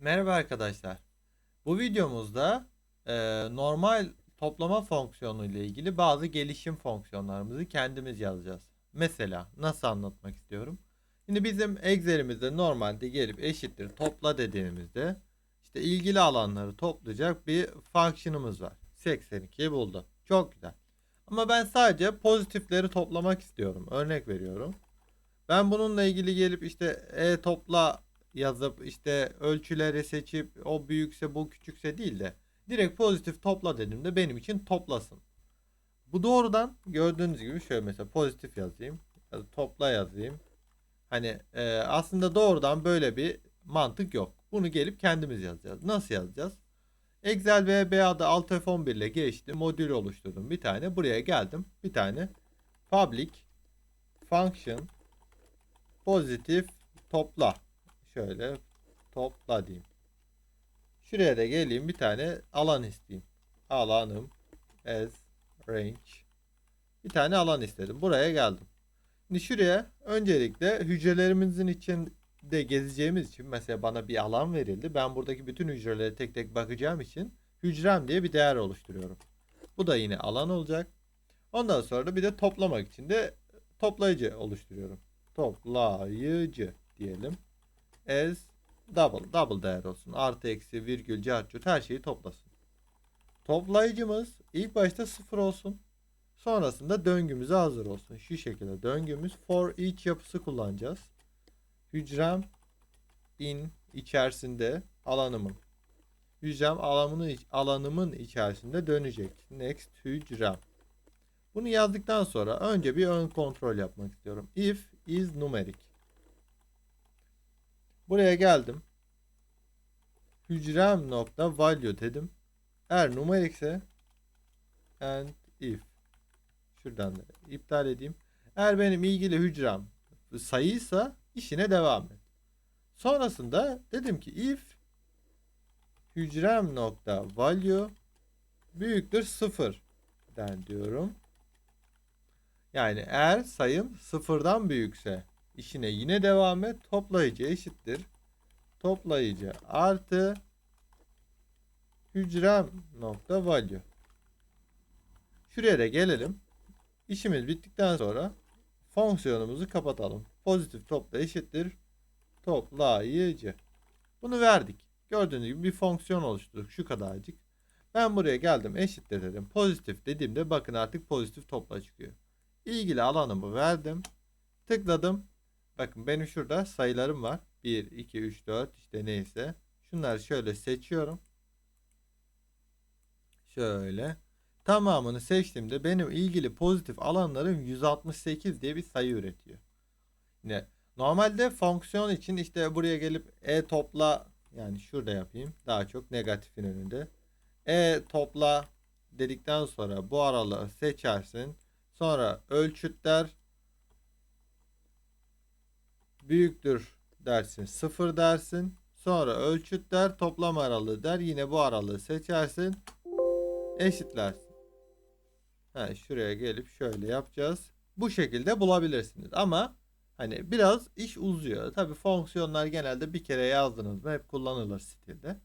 Merhaba arkadaşlar. Bu videomuzda e, normal toplama fonksiyonu ile ilgili bazı gelişim fonksiyonlarımızı kendimiz yazacağız. Mesela nasıl anlatmak istiyorum? Şimdi bizim Excel'imizde normalde gelip eşittir topla dediğimizde işte ilgili alanları toplayacak bir fonksiyonumuz var. 82'yi buldu. Çok güzel. Ama ben sadece pozitifleri toplamak istiyorum. Örnek veriyorum. Ben bununla ilgili gelip işte e topla yazıp işte ölçüleri seçip o büyükse bu küçükse değil de direkt pozitif topla dediğimde benim için toplasın. Bu doğrudan gördüğünüz gibi şöyle mesela pozitif yazayım. Topla yazayım. Hani e, aslında doğrudan böyle bir mantık yok. Bunu gelip kendimiz yazacağız. Nasıl yazacağız? Excel VBA'da Alt F11 ile geçtim. Modül oluşturdum bir tane. Buraya geldim. Bir tane public function pozitif topla. Şöyle topla diyeyim. Şuraya da geleyim bir tane alan isteyeyim. Alanım as range. Bir tane alan istedim. Buraya geldim. Şimdi şuraya öncelikle hücrelerimizin içinde gezeceğimiz için mesela bana bir alan verildi. Ben buradaki bütün hücrelere tek tek bakacağım için hücrem diye bir değer oluşturuyorum. Bu da yine alan olacak. Ondan sonra da bir de toplamak için de toplayıcı oluşturuyorum. Toplayıcı diyelim as double. Double değer olsun. Artı eksi virgül carcut her şeyi toplasın. Toplayıcımız ilk başta sıfır olsun. Sonrasında döngümüze hazır olsun. Şu şekilde döngümüz for each yapısı kullanacağız. Hücrem in içerisinde alanımın. Hücrem alanımın, alanımın içerisinde dönecek. Next hücrem. Bunu yazdıktan sonra önce bir ön kontrol yapmak istiyorum. If is numeric. Buraya geldim. Hücrem nokta value dedim. Eğer numerikse and if şuradan da iptal edeyim. Eğer benim ilgili hücrem sayıysa işine devam et. Sonrasında dedim ki if hücrem nokta value büyüktür sıfır den diyorum. Yani eğer sayım sıfırdan büyükse işine yine devam et. Toplayıcı eşittir. Toplayıcı artı hücrem nokta value. Şuraya da gelelim. İşimiz bittikten sonra fonksiyonumuzu kapatalım. Pozitif topla eşittir. Toplayıcı. Bunu verdik. Gördüğünüz gibi bir fonksiyon oluşturduk. Şu kadarcık. Ben buraya geldim eşittir dedim. Pozitif dediğimde bakın artık pozitif topla çıkıyor. İlgili alanımı verdim. Tıkladım. Bakın benim şurada sayılarım var. 1, 2, 3, 4 işte neyse. Şunları şöyle seçiyorum. Şöyle. Tamamını seçtiğimde benim ilgili pozitif alanlarım 168 diye bir sayı üretiyor. Yine normalde fonksiyon için işte buraya gelip e topla yani şurada yapayım. Daha çok negatifin önünde. E topla dedikten sonra bu aralığı seçersin. Sonra ölçütler büyüktür dersin. Sıfır dersin. Sonra ölçüt der. Toplam aralığı der. Yine bu aralığı seçersin. Eşitlersin. Ha, şuraya gelip şöyle yapacağız. Bu şekilde bulabilirsiniz. Ama hani biraz iş uzuyor. Tabi fonksiyonlar genelde bir kere yazdınız mı hep kullanılır stilde.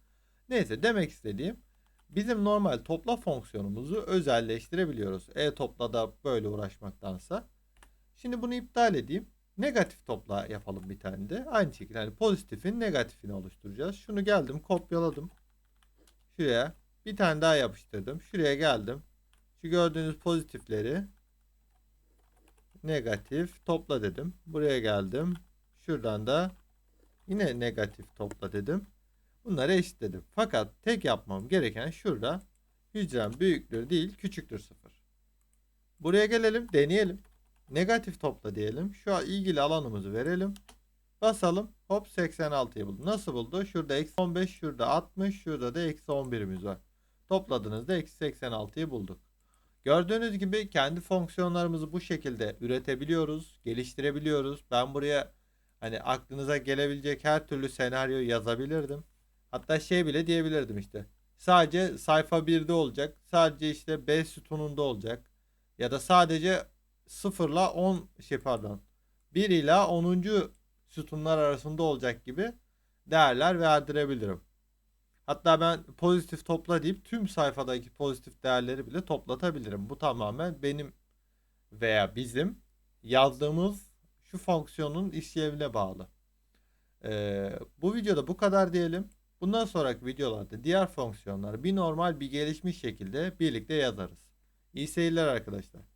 Neyse demek istediğim bizim normal topla fonksiyonumuzu özelleştirebiliyoruz. E topla da böyle uğraşmaktansa. Şimdi bunu iptal edeyim. Negatif topla yapalım bir tane de. Aynı şekilde hani pozitifin negatifini oluşturacağız. Şunu geldim kopyaladım. Şuraya bir tane daha yapıştırdım. Şuraya geldim. Şu gördüğünüz pozitifleri negatif topla dedim. Buraya geldim. Şuradan da yine negatif topla dedim. Bunları eşitledim. Fakat tek yapmam gereken şurada hücrem büyüktür değil küçüktür sıfır. Buraya gelelim deneyelim. Negatif topla diyelim. Şu an ilgili alanımızı verelim. Basalım. Hop 86'yı buldu. Nasıl buldu? Şurada eksi 15, şurada 60, şurada da eksi 11'imiz var. Topladığınızda eksi 86'yı bulduk. Gördüğünüz gibi kendi fonksiyonlarımızı bu şekilde üretebiliyoruz, geliştirebiliyoruz. Ben buraya hani aklınıza gelebilecek her türlü senaryoyu yazabilirdim. Hatta şey bile diyebilirdim işte. Sadece sayfa 1'de olacak. Sadece işte B sütununda olacak. Ya da sadece 0 ile 10 şey pardon 1 ile 10. sütunlar arasında olacak gibi değerler verdirebilirim. Hatta ben pozitif topla deyip tüm sayfadaki pozitif değerleri bile toplatabilirim. Bu tamamen benim veya bizim yazdığımız şu fonksiyonun işlevine bağlı. Ee, bu videoda bu kadar diyelim. Bundan sonraki videolarda diğer fonksiyonları bir normal bir gelişmiş şekilde birlikte yazarız. İyi seyirler arkadaşlar.